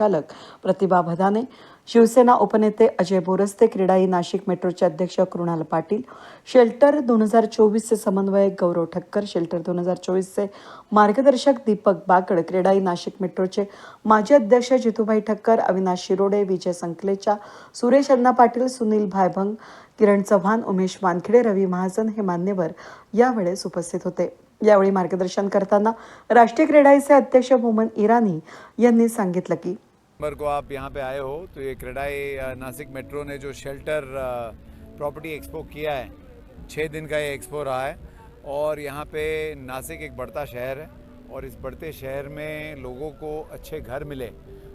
चालक प्रतिभा भदाने शिवसेना उपनेते अजय बोरस्ते क्रीडाई नाशिक मेट्रोचे अध्यक्ष कृणाल पाटील शेल्टर दोन हजार चोवीसचे समन्वयक गौरव ठक्कर शेल्टर दोन हजार चोवीसचे मार्गदर्शक दीपक बाकड क्रीडाई नाशिक मेट्रोचे माजी अध्यक्ष जितूभाई ठक्कर अविनाश शिरोडे विजय संकलेचा सुरेश अण्णा पाटील सुनील भायभंग किरण चव्हाण उमेश वानखेडे रवी महाजन हे मान्यवर यावेळेस उपस्थित होते. यावेळी मार्गदर्शन करताना राष्ट्रीय क्रीडाईचे अध्यक्ष मोहम्मद इराणी यांनी सांगितलं की नंबर को आप यहाँ पे आए हो तो ये क्रेडाई नासिक मेट्रो ने जो शेल्टर प्रॉपर्टी एक्सपो किया है छः दिन का ये एक्सपो रहा है और यहाँ पे नासिक एक बढ़ता शहर है और इस बढ़ते शहर में लोगों को अच्छे घर मिले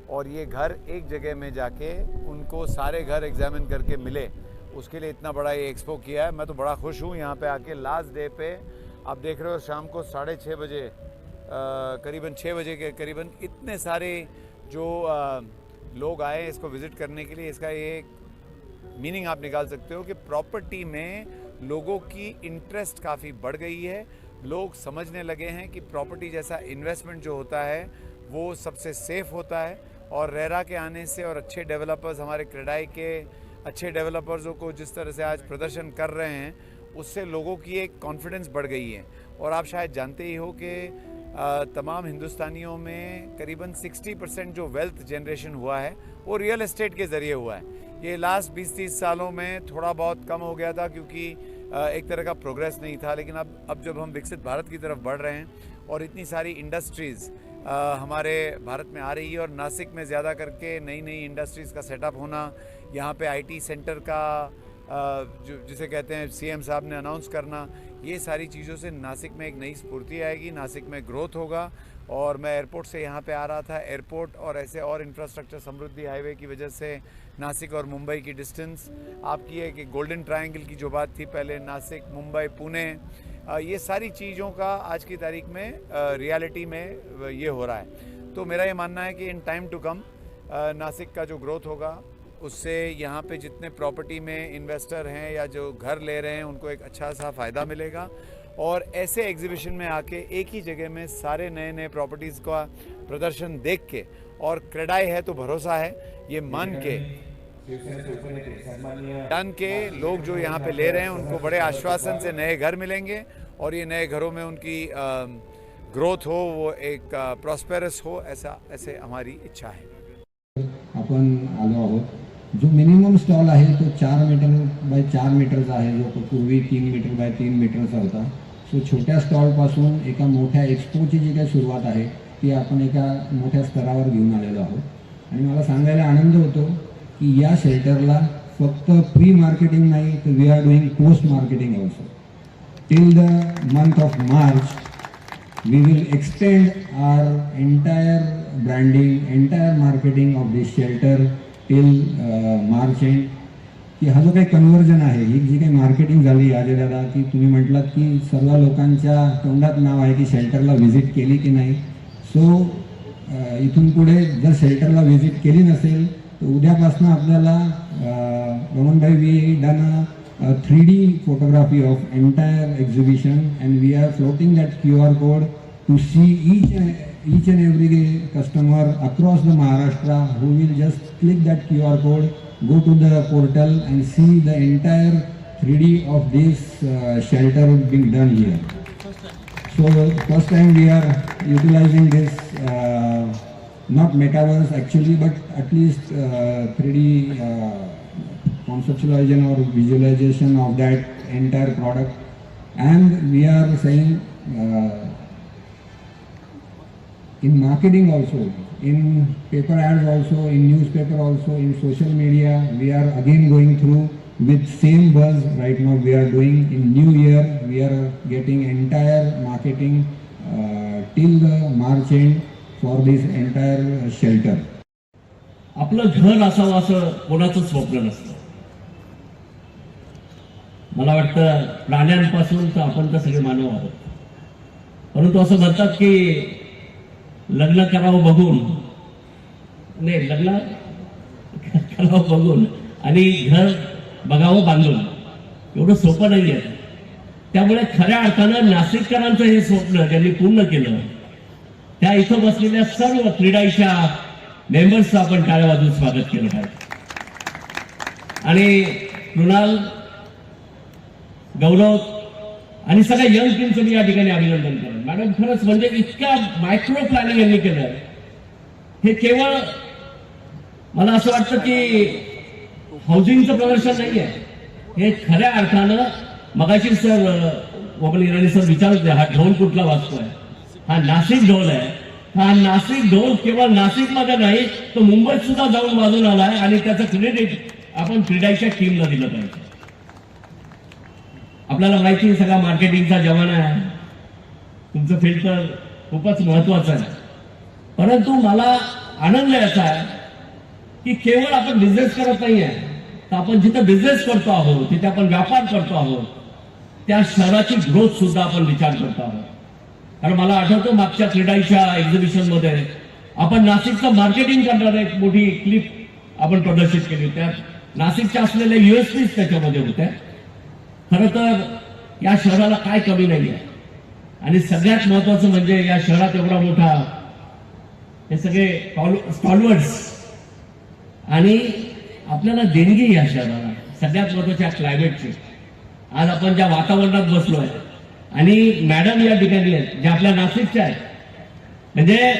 और ये घर एक जगह में जाके उनको सारे घर एग्जामिन करके मिले। उसके लिए इतना बड़ा ये एक्सपो किया है। मैं तो बड़ा खुश हूँ यहाँ पे आके लास्ट डे पे आप देख रहे हो शाम को साढ़े छः बजे करीबन छः बजे के करीबन इतने सारे जो अ, लोग आए इसको विज़िट करने के लिए इसका ये मीनिंग आप निकाल सकते हो कि प्रॉपर्टी में लोगों की इंटरेस्ट काफ़ी बढ़ गई है। लोग समझने लगे हैं कि प्रॉपर्टी जैसा इन्वेस्टमेंट जो होता है वो सबसे सेफ़ होता है और रेरा के आने से और अच्छे डेवलपर्स हमारे क्रेडाई के अच्छे डेवलपर्सों को जिस तरह से आज प्रदर्शन कर रहे हैं उससे लोगों की एक कॉन्फिडेंस बढ़ गई है। और आप शायद जानते ही हो कि तमाम हिंदुस्तानियों में करीबन 60 परसेंट जो वेल्थ जनरेशन हुआ है, वो रियल एस्टेट के ज़रिए हुआ है। ये लास्ट 20-30 सालों में थोड़ा बहुत कम हो गया था क्योंकि एक तरह का प्रोग्रेस नहीं था, लेकिन अब अब जब हम विकसित भारत की तरफ़ बढ़ रहे हैं और इतनी सारी इंडस्ट्रीज़ हमारे भारत में आ रही है और नासिक में ज़्यादा करके नई नई इंडस्ट्रीज़ का सेटअप होना, यहाँ पे आईटी सेंटर का जो, जिसे कहते हैं सीएम साहब ने अनाउंस करना ये सारी चीज़ों से नासिक में एक नई स्फूर्ति आएगी, नासिक में ग्रोथ होगा। और मैं एयरपोर्ट से यहाँ पे आ रहा था एयरपोर्ट और ऐसे और इंफ्रास्ट्रक्चर समृद्धि हाईवे की वजह से नासिक और मुंबई की डिस्टेंस आपकी है कि गोल्डन ट्रायंगल की जो बात थी पहले, नासिक, मुंबई, पुणे ये सारी चीज़ों का आज की तारीख में रियलिटी में ये हो रहा है। तो मेरा ये मानना है कि in time to come Nashik का जो ग्रोथ होगा उससे यहाँ पे जितने प्रॉपर्टी में इन्वेस्टर हैं या जो घर ले रहे हैं, उनको एक अच्छा सा फ़ायदा मिलेगा। और ऐसे एग्जीबिशन में आके एक ही जगह में सारे नए नए प्रॉपर्टीज़ का प्रदर्शन देख के, और क्रेडाई है तो भरोसा है, ये मान के डन के लोग जो यहाँ पे ले रहे हैं, उनको बड़े आश्वासन से नए घर मिलेंगे, और ये नए घरों में उनकी ग्रोथ हो, वो एक प्रॉस्पेरस हो, ऐसा, ऐसे हमारी इच्छा है। आपण आलो आहोत जो मिनिमम स्टॉल आहे तो चार मीटर बाय चार मीटरचा आहे जो पूर्वी तीन मीटर बाय तीन मीटरचा होता. सो छोट्या स्टॉलपासून एका मोठ्या एक्सपोची जी काही सुरुवात आहे ती आपण एका मोठ्या स्तरावर घेऊन आलेलो आहोत. आणि मला सांगायला आनंद होतो की या शेल्टरला फक्त प्री मार्केटिंग नाही तर we are doing post marketing also till the month of March we will extend our entire branding entire marketing of this shelter till March March की हा जो काही कन्व्हर्जन आहे ही जी काही मार्केटिंग झाली अजय दादा की तुम्ही म्हटलात की सर्व लोकांच्या तोंडात नाव आहे की शेल्टरला व्हिजिट केली की नाही. सो इथून पुढे जर शेल्टरला व्हिजिट केली नसेल तर उद्यापासून आपल्याला Ramanbhai we done three D photography of entire exhibition and we are floating that Q R code to see each each and every customer across the Maharashtra who will just click that QR code, go to the portal and see the entire 3D of this uh, shelter being done here. So first time we are utilizing this uh, not metaverse actually, but at least uh, 3D uh, conceptualization or visualization of that entire product, and we are saying. Uh, in marketing also, in paper ads also, in newspaper also, in social media, we are again going through with same buzz right now we are doing in new year, we are getting entire marketing uh, till the March end for this entire shelter. आपलं घर असावं असं कोणाचं स्वप्न नसतं मला वाटतं प्राण्यांपासून तर आपण तर सगळे मानव आहोत परंतु असं म्हणतात की लग्न करावं बघून. नाही लग्न करावं बघून. आणि घर बघावं बांधून. एवढं सोपं नाही आहे. त्यामुळे खऱ्या अर्थानं नाशिककरांचं हे स्वप्न त्यांनी पूर्ण केलं. त्या इथं बसलेल्या सर्व क्रीडाईच्या मेंबर्सचं आपण टाळ्या वाजून स्वागत केलं पाहिजे आणि कृणाल गौरव आणि सगळ्या यंग टीमचं मी या ठिकाणी अभिनंदन करेन मॅडम खरंच म्हणजे इतक्या मायक्रो प्लॅनिंग यांनी केलं. हे केवळ मला असं वाटतं की हाऊसिंगचं प्रदर्शन नाही आहे हे खऱ्या अर्थानं मगाशी सर गोपाल इराणी सर विचारत हा ढोल कुठला वाजतोय? हा नाशिक ढोल आहे. हा नाशिक ढोल केवळ नाशिकमध्ये नाही तो मुंबईत सुद्धा जाऊन वाजून आलाय आणि त्याचं क्रेडिट आपण क्रीडाच्या टीमला दिलं पाहिजे. आपल्याला माहिती आहे सगळा मार्केटिंगचा जमाना आहे. तुमचं फिल्टर खूपच महत्वाचं आहे. परंतु मला आनंद याचा आहे की केवळ आपण बिझनेस करत नाही आहे तर आपण जिथं बिझनेस करतो आहोत तिथे आपण व्यापार करतो आहोत त्या शहराची ग्रोथ सुद्धा आपण विचार करतो आहोत. कारण मला आठवतो मागच्या क्रीडाईच्या एक्झिबिशनमध्ये आपण नाशिकचं मार्केटिंग करणारे एक मोठी क्लिप आपण प्रदर्शित केली होत्या नाशिकच्या असलेल्या युएसपीज त्याच्यामध्ये होत्या. खरं तर या शहराला काय कमी नाही आहे आणि सगळ्यात महत्वाचं म्हणजे या शहरात एवढा मोठा हे सगळे स्टॉलवर्ड्स आणि आपल्याला देणगी या शहराला. सगळ्यात महत्त्वाच्या क्लायमेटची आज आपण ज्या वातावरणात बसलो आहे आणि मॅडम या ठिकाणी आहेत ज्या आपल्या नाशिकच्या आहेत. म्हणजे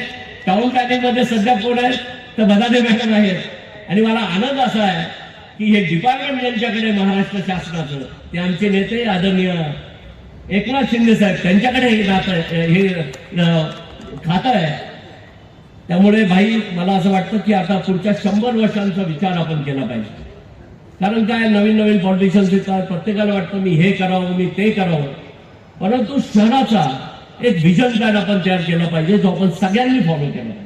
टाउन प्लॅनिंगमध्ये सध्या कोण आहेत तर बदादे मॅडम आहेत. आणि मला आनंद असा आहे की हे डिपार्टमेंट ज्यांच्याकडे महाराष्ट्र शासनाचं ते आमचे नेते आदरणीय एकनाथ शिंदे साहेब त्यांच्याकडे हे नातं हे खातं आहे. त्यामुळे भाई मला असं वाटतं की आता पुढच्या शंभर वर्षांचा विचार आपण केला पाहिजे. कारण काय नवीन नवीन पॉलिटिशियन्स येतात प्रत्येकाला वाटतं मी हे करावं मी ते करावं. परंतु शहराचा एक व्हिजन प्लॅन आपण तयार केला पाहिजे जो आपण सगळ्यांनी फॉलो केला पाहिजे.